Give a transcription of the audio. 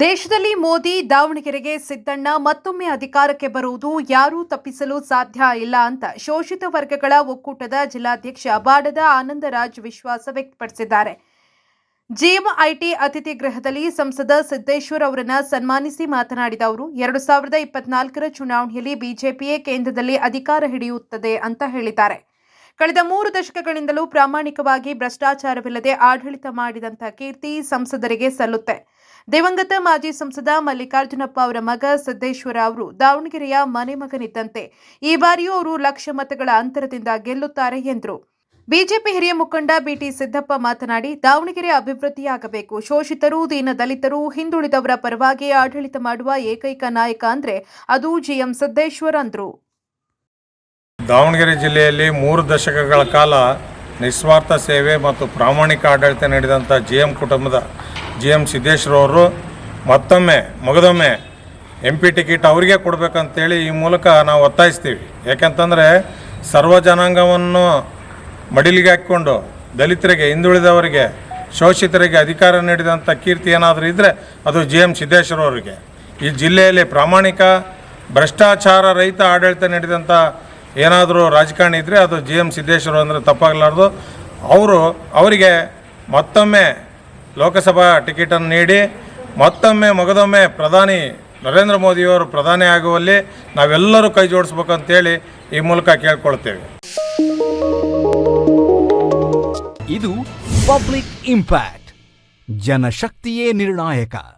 ದೇಶದಲ್ಲಿ ಮೋದಿ ದಾವಣಗೆರೆಗೆ ಸಿದ್ದಣ್ಣ ಮತ್ತೊಮ್ಮೆ ಅಧಿಕಾರಕ್ಕೆ ಬರುವುದು ಯಾರೂ ತಪ್ಪಿಸಲು ಸಾಧ್ಯ ಇಲ್ಲ ಅಂತ ಶೋಷಿತ ವರ್ಗಗಳ ಒಕ್ಕೂಟದ ಜಿಲ್ಲಾಧ್ಯಕ್ಷ ಬಾಡದ ಆನಂದರಾಜ್ ವಿಶ್ವಾಸ ವ್ಯಕ್ತಪಡಿಸಿದ್ದಾರೆ. ಜಿಎಂಐಟಿ ಅತಿಥಿ ಗೃಹದಲ್ಲಿ ಸಂಸದ ಸಿದ್ದೇಶ್ವರ್ ಅವರನ್ನು ಸನ್ಮಾನಿಸಿ ಮಾತನಾಡಿದ ಅವರು, ಎರಡು ಸಾವಿರದ ಇಪ್ಪತ್ನಾಲ್ಕರ ಚುನಾವಣೆಯಲ್ಲಿ ಬಿಜೆಪಿಯೇ ಕೇಂದ್ರದಲ್ಲಿ ಅಧಿಕಾರ ಹಿಡಿಯುತ್ತದೆ ಅಂತ ಹೇಳಿದ್ದಾರೆ. ಕಳೆದ ಮೂರು ದಶಕಗಳಿಂದಲೂ ಪ್ರಾಮಾಣಿಕವಾಗಿ ಭ್ರಷ್ಟಾಚಾರವಿಲ್ಲದೆ ಆಡಳಿತ ಮಾಡಿದಂಥ ಕೀರ್ತಿ ಸಂಸದರಿಗೆ ಸಲ್ಲುತ್ತೆ. ದಿವಂಗತ ಮಾಜಿ ಸಂಸದ ಮಲ್ಲಿಕಾರ್ಜುನಪ್ಪ ಅವರ ಮಗ ಸಿದ್ದೇಶ್ವರ ಅವರು ದಾವಣಗೆರೆಯ ಮನೆ ಮಗನಿದ್ದಂತೆ ಈ ಬಾರಿಯೂ ಅವರು ಲಕ್ಷ ಮತಗಳ ಅಂತರದಿಂದ ಗೆಲ್ಲುತ್ತಾರೆ ಎಂದರು. ಬಿಜೆಪಿ ಹಿರಿಯ ಮುಖಂಡ ಬಿಟಿ ಸಿದ್ದಪ್ಪ ಮಾತನಾಡಿ, ದಾವಣಗೆರೆ ಅಭಿವೃದ್ಧಿಯಾಗಬೇಕು. ಶೋಷಿತರು ದೀನ ದಲಿತರು ಹಿಂದುಳಿದವರ ಪರವಾಗಿ ಆಡಳಿತ ಮಾಡುವ ಏಕೈಕ ನಾಯಕ ಅಂದ್ರೆ ಅದು ಜಿಎಂ ಸಿದ್ದೇಶ್ವರ್ ಅಂದ್ರು. ದಾವಣಗೆರೆ ಜಿಲ್ಲೆಯಲ್ಲಿ ಮೂರು ದಶಕಗಳ ಕಾಲ ನಿಸ್ವಾರ್ಥ ಸೇವೆ ಮತ್ತು ಪ್ರಾಮಾಣಿಕ ಆಡಳಿತ ನೀಡಿದಂಥ ಜಿ ಎಂ ಕುಟುಂಬದ ಜಿ ಎಂ ಸಿದ್ದೇಶ್ವರವರು ಮತ್ತೊಮ್ಮೆ, ಮಗದೊಮ್ಮೆ ಎಂ ಪಿ ಟಿಕೆಟ್ ಅವರಿಗೆ ಕೊಡಬೇಕಂತೇಳಿ ಈ ಮೂಲಕ ನಾವು ಒತ್ತಾಯಿಸ್ತೀವಿ. ಯಾಕೆಂತಂದರೆ ಸರ್ವ ಜನಾಂಗವನ್ನು ಮಡಿಲಿಗೆ ಹಾಕ್ಕೊಂಡು ದಲಿತರಿಗೆ, ಹಿಂದುಳಿದವರಿಗೆ, ಶೋಷಿತರಿಗೆ ಅಧಿಕಾರ ನೀಡಿದಂಥ ಕೀರ್ತಿ ಏನಾದರೂ ಇದ್ದರೆ ಅದು ಜಿ ಎಂ ಸಿದ್ದೇಶ್ವರವರಿಗೆ ಈ ಜಿಲ್ಲೆಯಲ್ಲಿ ಪ್ರಾಮಾಣಿಕ ಭ್ರಷ್ಟಾಚಾರ ರಹಿತ ಆಡಳಿತ ನೀಡಿದಂಥ ಏನಾದರೂ ರಾಜಕಾರಣಿ ಇದ್ದರೆ ಅದು ಜಿ ಎಂ ಸಿದ್ದೇಶ್ವರ ಅಂದರೆ ತಪ್ಪಾಗಲಾರ್ದು. ಅವರು ಅವರಿಗೆ ಮತ್ತೊಮ್ಮೆ ಲೋಕಸಭಾ ಟಿಕೆಟನ್ನು ನೀಡಿ, ಮತ್ತೊಮ್ಮೆ ಮಗದೊಮ್ಮೆ ಪ್ರಧಾನಿ ನರೇಂದ್ರ ಮೋದಿಯವರು ಪ್ರಧಾನಿ ಆಗುವಲ್ಲಿ ನಾವೆಲ್ಲರೂ ಕೈ ಜೋಡಿಸ್ಬೇಕು ಅಂತೇಳಿ ಈ ಮೂಲಕ ಕೇಳ್ಕೊಳ್ತೇವೆ. ಇದು ಪಬ್ಲಿಕ್ ಇಂಪ್ಯಾಕ್ಟ್, ಜನಶಕ್ತಿಯೇ ನಿರ್ಣಾಯಕ.